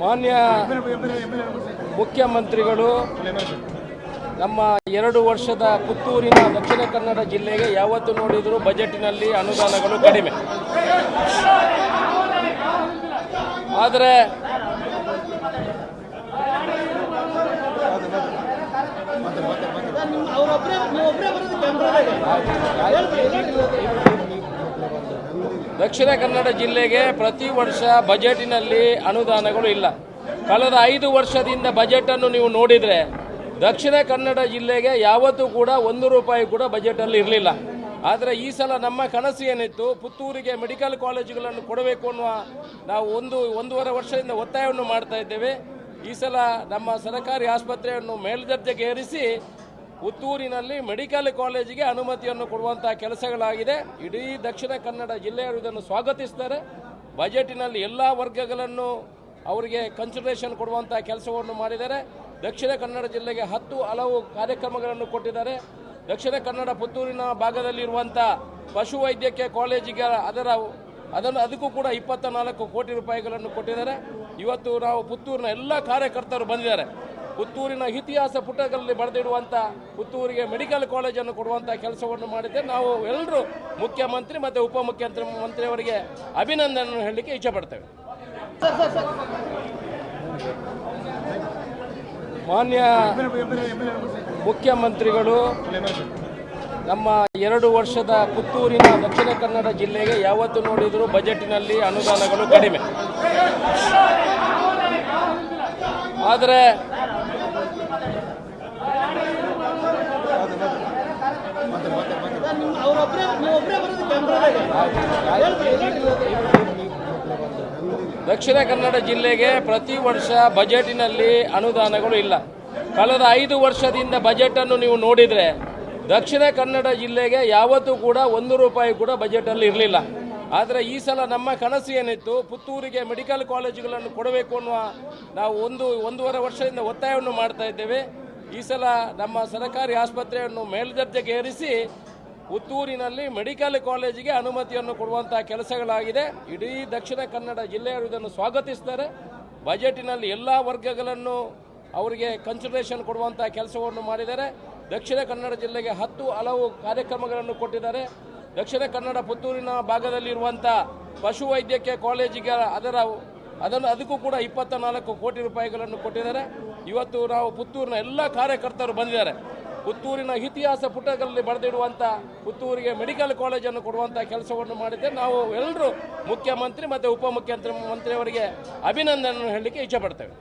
ಮಾನ್ಯ ಮುಖ್ಯಮಂತ್ರಿಗಳು, ನಮ್ಮ ಎರಡು ವರ್ಷದ ಪುತ್ತೂರಿನ ದಕ್ಷಿಣ ಕನ್ನಡ ಜಿಲ್ಲೆಗೆ ಯಾವತ್ತು ನೋಡಿದರೂ ಬಜೆಟ್ನಲ್ಲಿ ಅನುದಾನಗಳು ಕಡಿಮೆ. ಆದರೆ ದಕ್ಷಿಣ ಕನ್ನಡ ಜಿಲ್ಲೆಗೆ ಪ್ರತಿ ವರ್ಷ ಬಜೆಟಿನಲ್ಲಿ ಅನುದಾನಗಳು ಇಲ್ಲ. ಕಳೆದ ಐದು ವರ್ಷದಿಂದ ಬಜೆಟನ್ನು ನೀವು ನೋಡಿದರೆ ದಕ್ಷಿಣ ಕನ್ನಡ ಜಿಲ್ಲೆಗೆ ಯಾವತ್ತೂ ಕೂಡ ಒಂದು ರೂಪಾಯಿ ಕೂಡ ಬಜೆಟಲ್ಲಿ ಇರಲಿಲ್ಲ. ಆದರೆ ಈ ಸಲ ನಮ್ಮ ಕನಸು ಏನಿತ್ತು? ಪುತ್ತೂರಿಗೆ ಮೆಡಿಕಲ್ ಕಾಲೇಜುಗಳನ್ನು ಕೊಡಬೇಕು ಅನ್ನುವ ನಾವು ಒಂದು, ಒಂದೂವರೆ ವರ್ಷದಿಂದ ಒತ್ತಾಯವನ್ನು ಮಾಡ್ತಾ ಇದ್ದೇವೆ. ಈ ಸಲ ನಮ್ಮ ಸರ್ಕಾರಿ ಆಸ್ಪತ್ರೆಯನ್ನು ಮೇಲ್ದರ್ಜೆಗೆ ಏರಿಸಿ ಪುತ್ತೂರಿನಲ್ಲಿ ಮೆಡಿಕಲ್ ಕಾಲೇಜಿಗೆ ಅನುಮತಿಯನ್ನು ಕೊಡುವಂತಹ ಕೆಲಸಗಳಾಗಿದೆ. ಇಡೀ ದಕ್ಷಿಣ ಕನ್ನಡ ಜಿಲ್ಲೆಯವರು ಇದನ್ನು ಸ್ವಾಗತಿಸ್ತಾರೆ. ಬಜೆಟಿನಲ್ಲಿ ಎಲ್ಲ ವರ್ಗಗಳನ್ನು ಅವರಿಗೆ ಕನ್ಸಿಡರೇಷನ್ ಕೊಡುವಂತಹ ಕೆಲಸವನ್ನು ಮಾಡಿದ್ದಾರೆ. ದಕ್ಷಿಣ ಕನ್ನಡ ಜಿಲ್ಲೆಗೆ ಹತ್ತು ಹಲವು ಕಾರ್ಯಕ್ರಮಗಳನ್ನು ಕೊಟ್ಟಿದ್ದಾರೆ. ದಕ್ಷಿಣ ಕನ್ನಡ ಪುತ್ತೂರಿನ ಭಾಗದಲ್ಲಿರುವಂಥ ಪಶುವೈದ್ಯಕೀಯ ಕಾಲೇಜಿಗೆ ಅದರ ಅದನ್ನು ಅದಕ್ಕೂ ಕೂಡ ಇಪ್ಪತ್ತ ನಾಲ್ಕು ಕೋಟಿ ರೂಪಾಯಿಗಳನ್ನು ಕೊಟ್ಟಿದ್ದಾರೆ. ಇವತ್ತು ನಾವು ಪುತ್ತೂರಿನ ಎಲ್ಲ ಕಾರ್ಯಕರ್ತರು ಬಂದಿದ್ದಾರೆ. ಪುತ್ತೂರಿನ ಇತಿಹಾಸ ಪುಟಗಳಲ್ಲಿ ಬರೆದಿಡುವಂಥ ಪುತ್ತೂರಿಗೆ ಮೆಡಿಕಲ್ ಕಾಲೇಜನ್ನು ಕೊಡುವಂಥ ಕೆಲಸವನ್ನು ಮಾಡಿದ್ದೆ. ನಾವು ಎಲ್ಲರೂ ಮುಖ್ಯಮಂತ್ರಿ ಮತ್ತು ಉಪಮುಖ್ಯಮಂತ್ರಿ ಮಂತ್ರಿಯವರಿಗೆ ಅಭಿನಂದನೆಯನ್ನು ಹೇಳಲಿಕ್ಕೆ ಇಚ್ಛೆಪಡ್ತೇವೆ ಮಾನ್ಯ ಮುಖ್ಯಮಂತ್ರಿಗಳು, ನಮ್ಮ ಎರಡು ವರ್ಷದ ಪುತ್ತೂರಿನ ದಕ್ಷಿಣ ಕನ್ನಡ ಜಿಲ್ಲೆಗೆ ಯಾವತ್ತು ನೋಡಿದರೂ ಬಜೆಟಿನಲ್ಲಿ ಅನುದಾನಗಳು ಕಡಿಮೆ. ಆದರೆ ದಕ್ಷಿಣ ಕನ್ನಡ ಜಿಲ್ಲೆಗೆ ಪ್ರತಿ ವರ್ಷ ಬಜೆಟಿನಲ್ಲಿ ಅನುದಾನಗಳು ಇಲ್ಲ. ಕಳೆದ ಐದು ವರ್ಷದಿಂದ ಬಜೆಟನ್ನು ನೀವು ನೋಡಿದರೆ ದಕ್ಷಿಣ ಕನ್ನಡ ಜಿಲ್ಲೆಗೆ ಯಾವತ್ತೂ ಕೂಡ ಒಂದು ರೂಪಾಯಿ ಕೂಡ ಬಜೆಟಲ್ಲಿ ಇರಲಿಲ್ಲ. ಆದರೆ ಈ ಸಲ ನಮ್ಮ ಕನಸು ಏನಿತ್ತು? ಪುತ್ತೂರಿಗೆ ಮೆಡಿಕಲ್ ಕಾಲೇಜುಗಳನ್ನು ಕೊಡಬೇಕು ಅನ್ನುವ ನಾವು ಒಂದು, ಒಂದೂವರೆ ವರ್ಷದಿಂದ ಒತ್ತಾಯವನ್ನು ಮಾಡ್ತಾ ಇದ್ದೇವೆ. ಈ ಸಲ ನಮ್ಮ ಸರ್ಕಾರಿ ಆಸ್ಪತ್ರೆಯನ್ನು ಮೇಲ್ದರ್ಜೆಗೇರಿಸಿ ಪುತ್ತೂರಿನಲ್ಲಿ ಮೆಡಿಕಲ್ ಕಾಲೇಜಿಗೆ ಅನುಮತಿಯನ್ನು ಕೊಡುವಂತಹ ಕೆಲಸಗಳಾಗಿದೆ. ಇಡೀ ದಕ್ಷಿಣ ಕನ್ನಡ ಜಿಲ್ಲೆಯವರು ಇದನ್ನು ಸ್ವಾಗತಿಸ್ತಾರೆ. ಬಜೆಟಿನಲ್ಲಿ ಎಲ್ಲ ವರ್ಗಗಳನ್ನು ಅವರಿಗೆ ಕನ್ಸಿಡರೇಷನ್ ಕೊಡುವಂತಹ ಕೆಲಸವನ್ನು ಮಾಡಿದ್ದಾರೆ. ದಕ್ಷಿಣ ಕನ್ನಡ ಜಿಲ್ಲೆಗೆ ಹತ್ತು ಹಲವು ಕಾರ್ಯಕ್ರಮಗಳನ್ನು ಕೊಟ್ಟಿದ್ದಾರೆ. ದಕ್ಷಿಣ ಕನ್ನಡ ಪುತ್ತೂರಿನ ಭಾಗದಲ್ಲಿರುವಂಥ ಪಶುವೈದ್ಯಕೀಯ ಕಾಲೇಜಿಗೆ ಅದರ ಅದನ್ನು ಅದಕ್ಕೂ ಕೂಡ ಇಪ್ಪತ್ತ ನಾಲ್ಕು ಕೋಟಿ ರೂಪಾಯಿಗಳನ್ನು ಕೊಟ್ಟಿದ್ದಾರೆ. ಇವತ್ತು ನಾವು ಪುತ್ತೂರಿನ ಎಲ್ಲ ಕಾರ್ಯಕರ್ತರು ಬಂದಿದ್ದಾರೆ. ಪುತ್ತೂರಿನ ಇತಿಹಾಸ ಪುಟಗಳಲ್ಲಿ ಬರೆದಿಡುವಂಥ ಪುತ್ತೂರಿಗೆ ಮೆಡಿಕಲ್ ಕಾಲೇಜನ್ನು ಕೊಡುವಂಥ ಕೆಲಸವನ್ನು ಮಾಡಿದ್ದೆ. ನಾವು ಎಲ್ಲರೂ ಮುಖ್ಯಮಂತ್ರಿ ಮತ್ತು ಉಪಮುಖ್ಯಮಂತ್ರಿ ಮಂತ್ರಿಯವರಿಗೆ ಅಭಿನಂದನೆ ಹೇಳಲಿಕ್ಕೆ ಇಚ್ಛೆಪಡ್ತೇವೆ